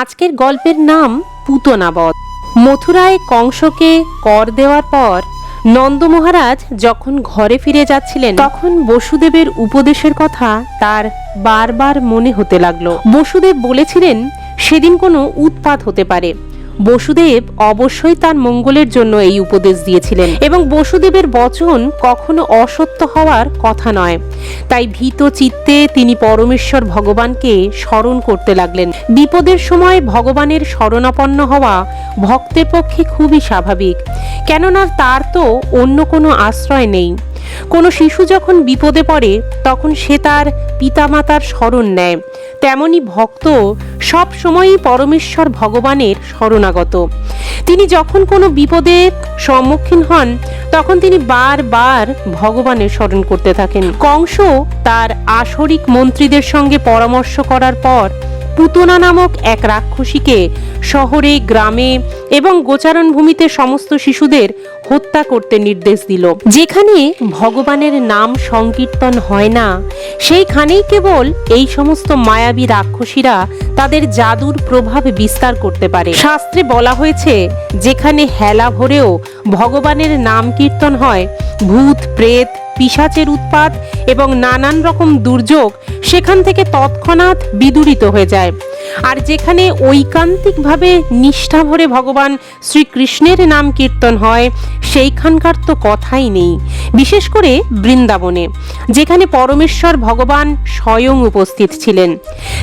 আজকের গল্পের নাম পুতনাবধ। মথুরায় কংসকে কর দেওয়ার পর নন্দ মহারাজ যখন ঘরে ফিরে যাচ্ছিলেন, তখন বসুদেবের উপদেশের কথা তার বারবার মনে হতে লাগল। বসুদেব বলেছিলেন, সেদিন কোনো উৎপাত হতে পারে। বসুদেব অবশ্যই তার মঙ্গলের জন্য এই উপদেশ দিয়েছিলেন এবং বসুদেবের বচন কখনো অসত্য হওয়ার কথা নয়। তাই ভীত চিত্তে তিনি পরমেশ্বর ভগবানকে স্মরণ করতে লাগলেন। বিপদের সময় ভগবানের শরণাপন্ন হওয়া ভক্তের পক্ষে খুবই স্বাভাবিক। কেননা তার তো অন্য কোনো আশ্রয় নেই। কোনো শিশু যখন বিপদে পড়ে, তখন সে তার পিতামাতার শরণ নেয়। তেমনি ভক্ত সব সময়ই পরমেশ্বর ভগবানের শরণাগত। তিনি যখন কোনো বিপদের সম্মুখীন হন, তখন তিনি বারবার ভগবানের স্মরণ করতে থাকেন। কংস তার আসরিক মন্ত্রীদের সঙ্গে পরামর্শ করার পর পুতনা নামক এক রাক্ষসীকে শহরে, গ্রামে এবং গোচারণ ভূমিতে সমস্ত শিশুদের হত্যা করতে নির্দেশ দিল। যেখানে ভগবানের নাম সংকীর্তন হয় না, সেইখানেই কেবল এই সমস্ত মায়াবী রাক্ষসীরা তাদের জাদুর প্রভাব বিস্তার করতে পারে। শাস্ত্রে বলা হয়েছে, যেখানে হেলা ভরেও ভগবানের নাম কীর্তন হয়, ভূত, প্রেত পিশাচের উৎপাত এবং নানান রকম দুর্যোগ সেখান থেকে তৎক্ষণাৎ বিদূরিত হয়ে যায়। আর যেখানে ঐকান্তিকভাবে নিষ্ঠা ভরে ভগবান শ্রীকৃষ্ণের নাম কীর্তন হয়, সেইখানকার তো কথাই নেই। বিশেষ করে বৃন্দাবনে, যেখানে পরমেশ্বর ভগবান স্বয়ং উপস্থিত ছিলেন।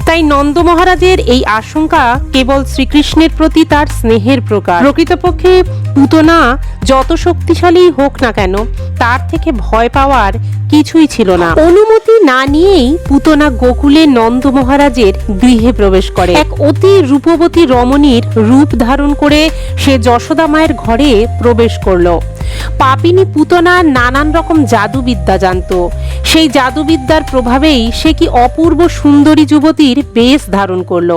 তাই নন্দ মহারাজের এই আশঙ্কা কেবল শ্রীকৃষ্ণের প্রতি তার স্নেহের প্রকার। প্রকৃতপক্ষে পুতনা যত শক্তিশালী হোক না কেন, তার থেকে ভয় পাওয়ার কিছুই ছিল না। অনুমতি না নিয়েই পুতনা গোকুলে নন্দ মহারাজের গৃহে প্রবেশ করে। এক অতি রূপবতী রমণীর রূপ ধারণ করে সে যশোদা মায়ের ঘরে প্রবেশ করল। পাপিনী পুতনা নানান রকম জাদুবিদ্যা জানত। সেই জাদুবিদ্যার প্রভাবেই সে কি অপূর্ব সুন্দরী যুবতীর বেশ ধারণ করল।